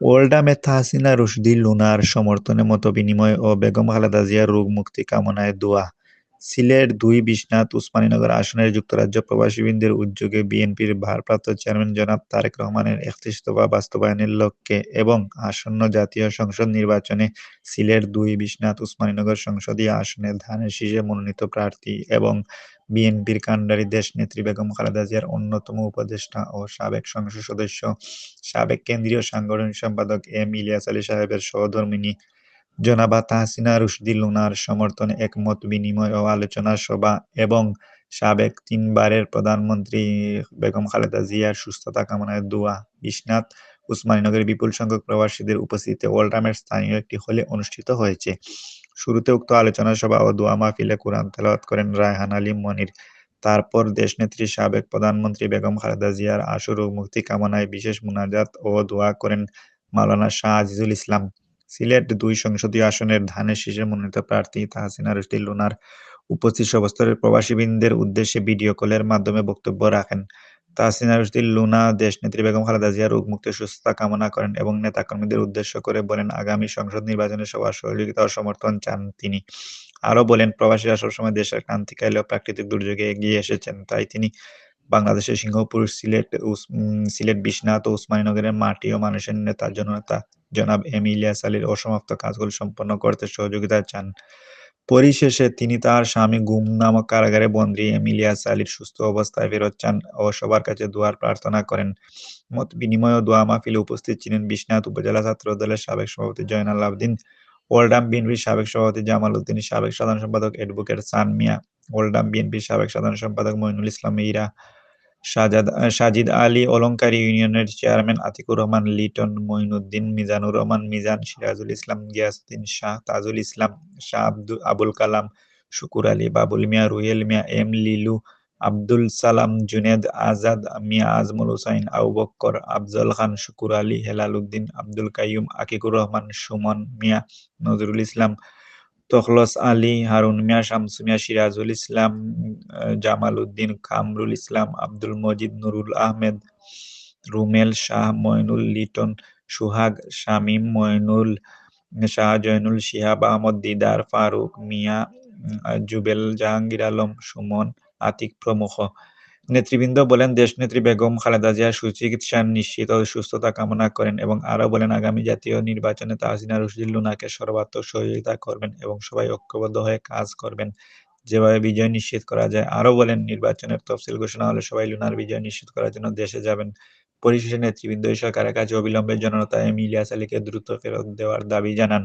ওল্ডামে হাসিনা রুশদি লুনার সমর্থনে মতবিনিময় ও বেগম খালেদা জিয়ার রোগ মুক্তি কামনায় দোয়া। সিলেট দুই বিশ্বনাথ উসমানীনগর আসনের যুক্তরাজ্য প্রবাসীবৃন্দের উদ্যোগে বিএনপির ভারপ্রাপ্ত চেয়ারম্যান জনাব তারেক রহমানের একত্রিশ দফা বাস্তবায়নের লক্ষ্যে এবং আসন্ন জাতীয় সংসদ নির্বাচনে সিলেট দুই বিশ্বনাথ উসমানীনগর সংসদীয় আসনে ধানের শীষে মনোনীত প্রার্থী এবং বিএনপির কাণ্ডারি দেশনেত্রী বেগম খালেদা জিয়ার অন্যতম উপদেষ্টা ও সাবেক সংসদ সদস্য, সাবেক কেন্দ্রীয় সাংগঠনিক সম্পাদক এম ইলিয়াস আলী সাহেবের সহধর্মিণী জনাবা তাহসিনা রুশদি লুনার সমর্থনে এক মত বিনিময় ও আলোচনা সভা এবং সাবেক তিনবারের প্রধানমন্ত্রী বেগম খালেদা জিয়ার সুস্থতা কামনায় দোয়া। বিশ্বনাথ উসমানীনগরের বিপুল সংখ্যক প্রবাসীদের উপস্থিতিতে ওল্ডামের স্থানীয় একটি হলে অনুষ্ঠিত হয়েছে। শুরুতে উক্ত আলোচনা সভা ও দোয়া মাহফিলে কোরআন তেলাওয়াত করেন রায়হান আলী মনির। তারপর দেশ দেশনেত্রী সাবেক প্রধানমন্ত্রী বেগম খালেদা জিয়ার আশু রোগ মুক্তি কামনায় বিশেষ মুনাজাত ও দোয়া করেন মাওলানা শাহ আজিজুল ইসলাম। সিলেট দুই সংসদীয় আসনের ধানের শীষের মনোনীত প্রার্থী তাহসিনা রশিদ লুনার উপস্থিত সবস্তরের প্রবাসীবৃন্দের উদ্দেশ্যে ভিডিও কলের মাধ্যমে বক্তব্য রাখেন। তাহসিনা রশিদ লুনা, দেশনেত্রী বেগম খালেদা জিয়া রোগ মুক্তি সুস্থতা কামনা করেন এবং নেতাকর্মীদের উদ্দেশ্য করে বলেন, আগামী সংসদ নির্বাচনে সবার সহযোগিতা ও সমর্থন চান তিনি। আরও বলেন, প্রবাসীরা সবসময় দেশের ক্রান্তিকালে প্রাকৃতিক দুর্যোগে এগিয়ে এসেছেন। তাই তিনি বাংলাদেশের সিংহপুর, সিলেট সিলেট, বিশ্বনাথ ও উসমানীনগরের মাটি ও মানুষের নেতার জন্য জননেতা জনাব এম ইলিয়াস আলীর অসমাপ্ত কাজগুলো সম্পন্ন করতে সহযোগিতা চান। পরিশেষে তিনি তার স্বামী গুম নামক কারাগারে বন্দী এম ইলিয়াস আলীর সুস্থ অবস্থায় ফেরত চান ও সবার কাছে দোয়ার প্রার্থনা করেন। মত বিনিময় দোয়া মাহফিলে উপস্থিত ছিলেন বিশ্বনাথ উপজেলা ছাত্র দলের সাবেক সভাপতি জয়নাল আবদিন, ওল্ডাম বিএনপির সাবেক সভাপতি জামাল উদ্দিন, সাবেক সাধারণ সম্পাদক অ্যাডভোকেট সান মিয়া, ওল্ডাম বিএনপির সাবেক সাধারণ সম্পাদক মইনুল ইসলাম ইরা সাজিদ আলী অলংকারী ইউনিয়নের চেয়ারম্যান আতিকুর রহমান, লিটন মঈনুদ্দিন, মিজানুর রহমান, মিজান সিরাজুল ইসলাম, গিয়াসউদ্দিন শাহ তাজুল ইসলাম, শাহ আব্দুল, আবুল কালাম, শুকুর আলী, বাবুল মিয়া, রুহেল মিয়া, এম লিলু, আব্দুল সালাম, জুনেদ আজাদ, মিয়া আজমুল হুসাইন, আবু বক্কর, আফজল খান, শুকুর আলী, হেলাল উদ্দিন, আব্দুল কাইয়ুম, আকিকুর রহমান, সুমন মিয়া, নজরুল ইসলাম তখলস আলী, হারুন মিয়া, শামসু মিয়া, সিরাজুল ইসলাম জামাল উদ্দিন, কামরুল ইসলাম, আব্দুল মজিদ, নুরুল আহমেদ, রুমেল শাহ ময়নুল লিটন, সুহাগ, শামীম ময়নুল শাহ জয়নুল, শিহাব আহমদ, দিদার ফারুক, মিয়া জুবেল জাহাঙ্গীর আলম, সুমন আতিক প্রমুখ। নেতৃবৃন্দ বলেন, দেশনেত্রী বেগম খালেদা জিয়া সুচিকিৎসার নিশ্চিত ও সুস্থতা কামনা করেন এবং আরও বলেন, আগামী জাতীয় নির্বাচনে তাহসিনা রশিদুল লুনাকে সর্বাত্মক সহযোগিতা করবেন এবং সবাই ঐক্যবদ্ধ হয়ে কাজ করবেন। যেভাবে বিজয় নিশ্চিত করা যায় আরও বলেন, নির্বাচনের তফসিল ঘোষণা হলে সবাই লুনার বিজয় নিশ্চিত করার জন্য দেশে যাবেন। পরিশেষে নেতৃবৃন্দ সরকারের কাছে অবিলম্বে জনতা এম ইলিয়াস আলীকে দ্রুত ফেরত দেওয়ার দাবি জানান।